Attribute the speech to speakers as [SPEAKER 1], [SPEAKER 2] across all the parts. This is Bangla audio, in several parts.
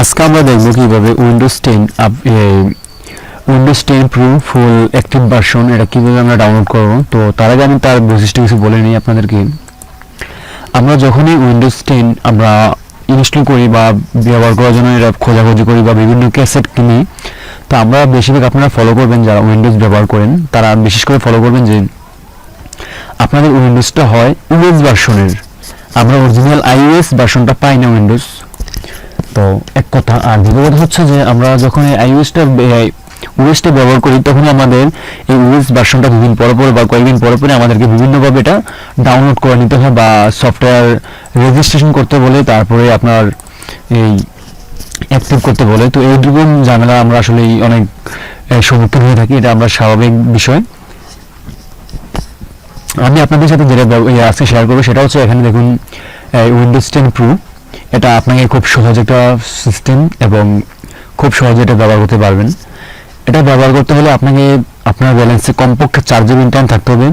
[SPEAKER 1] আজকে আমরা দেখব কীভাবে Windows ten Windows ten pro full active version এটা কীভাবে আমরা ডাউনলোড করব। তো তার আগে আমি তার বৈশিষ্ট্য কিছু বলে নিই আপনাদেরকে। আমরা যখনই উইন্ডোজ টেন আমরা ইনস্টল করি বা ব্যবহার করার জন্য এটা খোঁজাখুঁজি করি বা বিভিন্ন ক্যাসেট কিনি, তো আমরা বেশিরভাগ আপনারা ফলো করবেন যারা উইন্ডোজ ব্যবহার করেন, তারা বিশেষ করে ফলো করবেন যে আপনাদের উইন্ডোজটা হয় উইন্ডোজ ভার্সনের আমরা অরিজিনাল আইওএস ভার্সনটা পাই না উইন্ডোজ তো এক কথা, আর দ্বিতীয় কথা হচ্ছে যে আমরা যখন আইওএসটা ওএসটা ব্যবহার করি, তখন আমাদের এই ওএস ভার্সনটা দুদিন পর পর বা কয়েকদিন পরে পরে আমাদেরকে বিভিন্নভাবে এটা ডাউনলোড করে নিতে হয় বা সফটওয়্যার রেজিস্ট্রেশন করতে বলে, তারপরে আপনার এই অ্যাক্টিভ করতে বলে। তো এই এইটুকু ঝামেলা আমরা আসলে অনেক সম্মুখীন হয়ে থাকি, এটা আমরা স্বাভাবিক বিষয়। আমি আপনাদের সাথে যেটা আজকে শেয়ার করব, সেটা হচ্ছে এখানে দেখুন উইন্ডোজ টেন প্রো এটা আপনাকে খুব সহজ একটা সিস্টেম এবং খুব সহজে এটা ব্যবহার করতে পারবেন। এটা ব্যবহার করতে হলে আপনাকে আপনার ব্যালেন্সে কমপক্ষে চার জিবি ইন্টারনেট থাকতে হবে।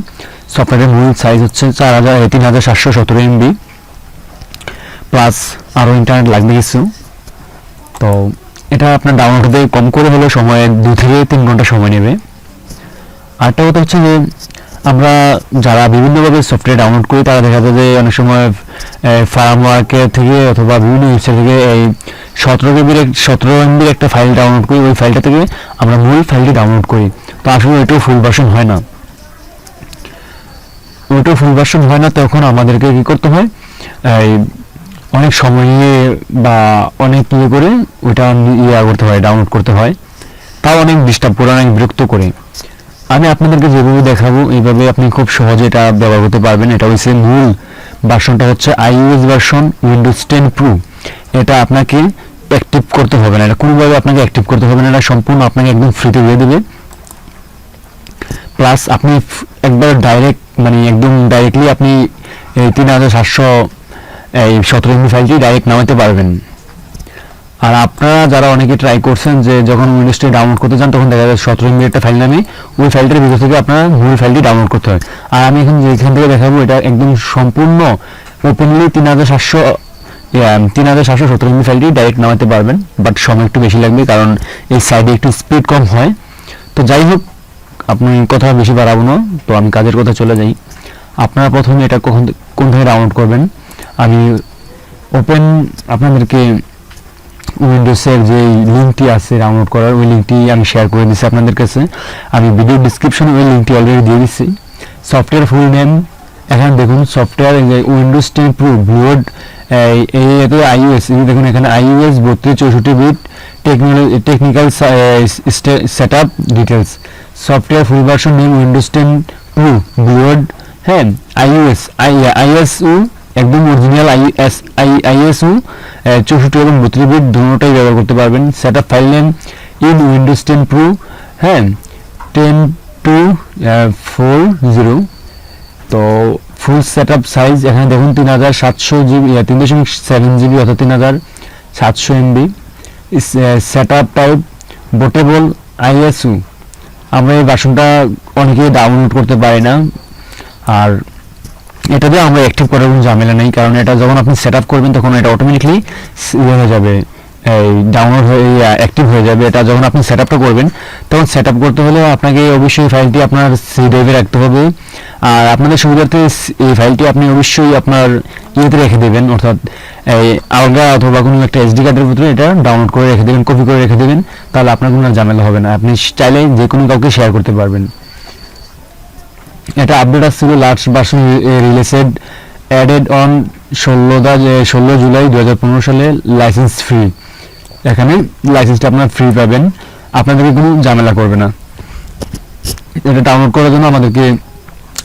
[SPEAKER 1] সফটওয়্যারের মূল সাইজ হচ্ছে চার হাজার, তিন হাজার সাতশো সতেরো এমবি প্লাস আরও ইন্টারনেট লাগবে কিছু। তো এটা আপনার ডাউনলোড হতে কম করে হলেও সময়, দু থেকে তিন ঘণ্টা সময় নেবে। আরেকটা কথা হচ্ছে যে আমরা যারা বিভিন্নভাবে সফটওয়্যার ডাউনলোড করি, তারা দেখা যায় যে অনেক সময় ফার্ম ওয়ার্কের থেকে অথবা বিভিন্ন ওয়েবসাইট থেকে এই সতেরো জিবির সতেরো এমবির একটা ফাইল ডাউনলোড করি। ওই ফাইলটা থেকে আমরা মূল ফাইলটি ডাউনলোড করি। তো আসলে ওইটাও ফুল ভার্সন হয় না। ওইটাও ফুল ভার্সন হয় না, তখন আমাদেরকে কী করতে হয়? এই অনেক সময় নিয়ে বা অনেক ইয়ে করে ওইটা ইয়ে করতে হয় ডাউনলোড করতে হয়। তাও অনেক ডিস্টার্ব করে, অনেক বিরক্ত করে। আমি আপনাদেরকে যেভাবে দেখাবো, এইভাবে আপনি খুব সহজে এটা ব্যবহার করতে পারবেন। এটা হচ্ছে মূল ভার্সনটা হচ্ছে iOS version Windows ten pro এটা আপনাকে অ্যাক্টিভ করতে হবে না। এটা কোনোভাবে আপনাকে অ্যাক্টিভ করতে হবে না। এটা সম্পূর্ণ আপনাকে একদম ফ্রিতে দিয়ে দেবে। প্লাস আপনি একবার ডাইরেক্ট মানে একদম ডাইরেক্টলি আপনি তিন হাজার সাতশো, এই সতেরো ফাইলটি ডাইরেক্ট নামাতে পারবেন। আর আপনারা যারা অনেকে ট্রাই করছেন যে যখন উইন্ডোজটি ডাউনলোড করতে চান, তখন দেখা যায় সতেরো এমবি একটা ফাইল নামে, ওই ফাইলটার ভিতর থেকে আপনার মূল ফাইলটি ডাউনলোড করতে হয়। আর আমি এখন যেখান থেকে দেখাবো, এটা একদম সম্পূর্ণ ওপেনলি তিন হাজার সাতশো তিন হাজার সাতশো সতেরো এমবি ফাইলটি ডাইরেক্ট নামাতে পারবেন বাট সময় একটু বেশি লাগবে কারণ এই সাইডে একটু স্পিড কম হয়। তো যাই হোক, আপনি কথা বেশি বাড়াবো না, তো আমি কাজের কথা চলে যাই। আপনারা প্রথমে এটা কখন কোন থেকে ডাউনলোড করবেন? আমি ওপেন আপনাদেরকে উইন্ডোজের যে লিঙ্কটি আছে ডাউনলোড করার, ওই লিঙ্কটি আমি শেয়ার করে দিচ্ছি আপনাদের কাছে। আমি ভিডিও ডিসক্রিপশনে ওই লিঙ্কটি অলরেডি দিয়ে দিচ্ছি সফটওয়্যার ফুল নেম এখানে দেখুন software Windows ten pro build এই এতে আইওএস দেখুন এখানে আইওএস বত্রিশ চৌষট্টি bit technology technical set up details software full version name Windows ten pro build হ্যাঁ আইওএস আই আইএসউ একদম অরিজিনাল আইএস আই আইএসউ চৌষট্টি এবং বত্রিশ বিট দুটোটাই ব্যবহার করতে পারবেন। Set up file name in Windows ten pro হ্যাঁ টেন টু ফোর জিরো। তো ফুল সেট আপ সাইজ এখানে দেখুন তিন হাজার সাতশো জিবি তিন দশমিক সেভেন জিবি অর্থাৎ তিন হাজার সাতশো MB. Set up type bootable ISO আমরা এই বাসনটা অনেকেই ডাউনলোড করতে পারি না। আর এটাতে আমরা অ্যাক্টিভ করার কোনো ঝামেলা নেই, কারণ এটা যখন আপনি সেট করবেন তখন এটা অটোমেটিকলি ইয়ে হয়ে যাবে, এই ডাউনলোড হয়ে অ্যাক্টিভ হয়ে যাবে। এটা যখন আপনি সেট করবেন, তখন সেট করতে হলে আপনাকে অবশ্যই ফাইলটি আপনার সি ড্রাইভে রাখতে হবে। আর আপনাদের সুবিধার্থে এই ফাইলটি আপনি অবশ্যই আপনার ইয়েতে রেখে দেবেন, অর্থাৎ এই আলগা অথবা কোনো একটা এসডি কার্ডের ভিতরে এটা ডাউনলোড করে রেখে দেবেন কপি করে রেখে দেবেন, তাহলে আপনার কোনো ঝামেলা হবে না। আপনি চাইলে যে কোনো কাউকে শেয়ার করতে পারবেন। এটা আপডেট আসছিল last version released added on ষোলো ষোলো জুলাই দু হাজার পনেরো সালে লাইসেন্স ফ্রি এখানে লাইসেন্সটা আপনার ফ্রি পাবেন। আপনাদেরকে কোনো ঝামেলা করবে না। এটা ডাউনলোড করার জন্য আমাদেরকে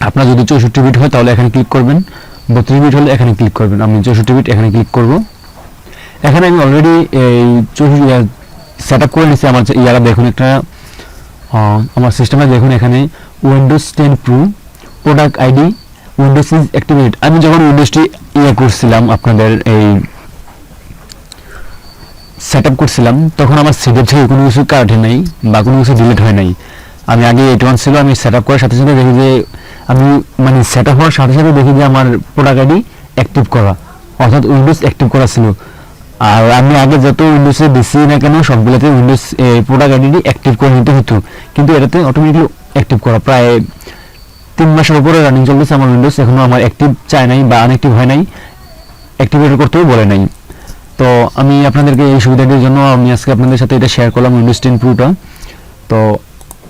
[SPEAKER 1] আপনার যদি চৌষট্টি বিট হয়, তাহলে এখানে ক্লিক করবেন। বত্রিশ বিট হলে এখানে ক্লিক করবেন। আমি চৌষট্টি বিট এখানে ক্লিক করব। এখানে আমি অলরেডি এই চৌষট্টি সেট আপ করে নিচ্ছি আমার ইয়ারা দেখুন একটা আমার সিস্টেমে দেখুন এখানে Windows ten pro product ID Windows is activate আমি যখন উইন্ডোজটি ইয়ে করছিলাম, আপনাদের এই সেট আপ করছিলাম, তখন আমার সিডের থেকে কোনো কিছু কাটে নাই বা কোনো কিছু ডিলিট হয় নাই। আমি আগে এইট ওয়ান ছিল, আমি সেট আপ করার সাথে সাথে দেখি যে, আমি মানে সেট আপ হওয়ার সাথে সাথে দেখি যে আমার প্রোডাক্ট আইডি অ্যাক্টিভ করা, অর্থাৎ উইন্ডোজ অ্যাক্টিভ করা ছিল। আর আমি আগে যত উইন্ডোজে দিছি না কেন, সবগুলোতে উইন্ডোজ প্রোডাক্ট আইডি অ্যাক্টিভ করে নিতে হতো। কিন্তু এটাতে অটোমেটিকলি অ্যাক্টিভ করা, প্রায় তিন মাসের উপরে রানিং চলতেছে আমার উইন্ডোজ এখনও আমার অ্যাক্টিভ চায় নাই বা আনঅ্যাক্টিভ হয় নাই। অ্যাক্টিভেট করতেও বলে নাই। তো আমি আপনাদেরকে এই সুবিধাটির জন্য আমি আজকে আপনাদের সাথে এটা শেয়ার করলাম উইন্ডোজ টেন প্রোটা তো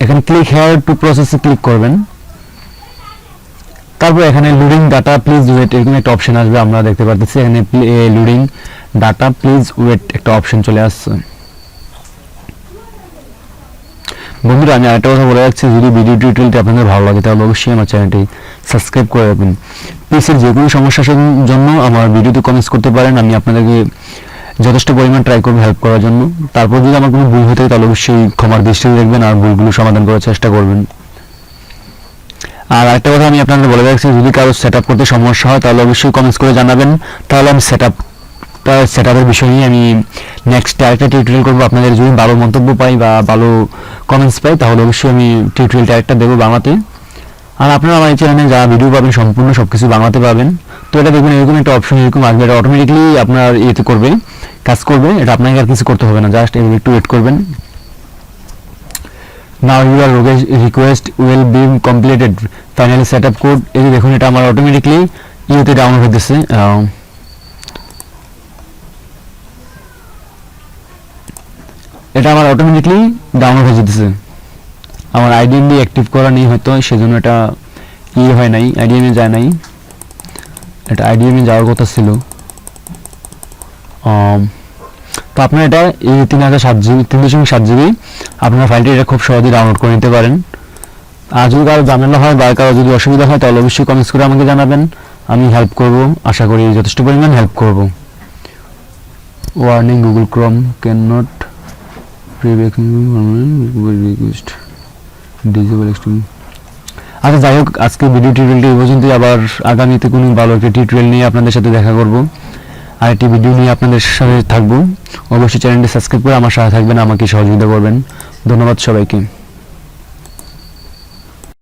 [SPEAKER 1] এখানে ক্লিক হেয়ার টু প্রসেসে ক্লিক করবেন। তারপর এখানে লুডিং ডাটা প্লিজ ওয়েট এরকম একটা অপশন আসবে, আমরা দেখতে পাচ্ছি এখানে লুডিং ডাটা প্লিজ ওয়েট একটা অপশন চলে আসছে। বন্ধুরা, আমি আরেকটা কথা বলে যাচ্ছি যদি ভিডিও টিউটোরিয়ালটি আপনাদের ভালো লাগে, তাহলে অবশ্যই আমার চ্যানেলটি সাবস্ক্রাইব করে রাখবেন। পিসের যে কোনো সমস্যার জন্য আমার ভিডিওতে কমেন্টস করতে পারেন, আমি আপনাদেরকে যথেষ্ট পরিমাণ ট্রাই করব হেল্প করার জন্য। তারপর যদি আমার কোনো ভুল হয়ে থাকে, তাহলে অবশ্যই ক্ষমার দৃষ্টিতে দেখবেন আর ভুলগুলো সমাধান করার চেষ্টা করবেন। আর আরেকটা কথা আমি আপনাদের বলে রাখছি, যদি কারও সেট করতে সমস্যা হয়, তাহলে অবশ্যই কমেন্টস করে জানাবেন। তাহলে আমি সেট আপ সেট আপের বিষয় নিয়ে আমি নেক্সট আরেকটা টিউটোরিয়াল করব। আপনাদের যদি ভালো মন্তব্য পাই বা ভালো কমেন্টস পাই, তাহলে অবশ্যই আমি টিউটোরিয়ালটা আরেকটা দেবো বাংলাতে। আর আপনারা আমার এই চ্যানেলে যা ভিডিও পাবেন, সম্পূর্ণ সব কিছু বাংলাতে পাবেন। তো এটা দেখবেন এরকম একটা অপশন এরকম আসবে। এটা অটোমেটিকলি আপনার ইয়েতে করবে, কাজ করবে। এটা আপনাকে আর কিছু করতে হবে না জাস্ট একটু ওয়েট করবেন। Now your request will be completed finally set up code এই দেখুন, এটা আমার অটোমেটিকলি ইউতে ডাউনলোড হতেছে এটা আমার অটোমেটিকলি ডাউনলোড হয়ে যেতেছে। আমার আইডিএমডি অ্যাক্টিভ করা নেই হয়তো, সেজন্য এটা ইয়ে হয় নাই আইডিএমে যায় নাই। এটা আইডিএমে যাওয়ার কথা ছিল। তো আপনার এটা এই তিন হাজার সাত জিবি তিন দশমিক সাত জিবি, আপনার ফাইলটি এটা খুব সহজেই ডাউনলোড করে নিতে পারেন। আর যদি কারও ঝামেলা হয় বা কারও যদি অসুবিধা হয়, তাহলে অবশ্যই কমেন্টস করে আমাকে জানাবেন। আমি হেল্প করব, আশা করি যথেষ্ট পরিমাণ হেল্প করব। Warning Google Chrome can not আচ্ছা যাই হোক, আজকে ভিডিও টিউটোরিয়ালটি এই পর্যন্তই। আবার আগামীতে কোনো ভালো একটা টিউটোরিয়াল নিয়ে আপনাদের সাথে দেখা করব। আর একটি ভিডিও নিয়ে আপনাদের সাথে থাকব। অবশ্যই চ্যানেলটি সাবস্ক্রাইব করে আমার সাথে থাকবেন, আমাকে সহযোগিতা করবেন। ধন্যবাদ সবাইকে।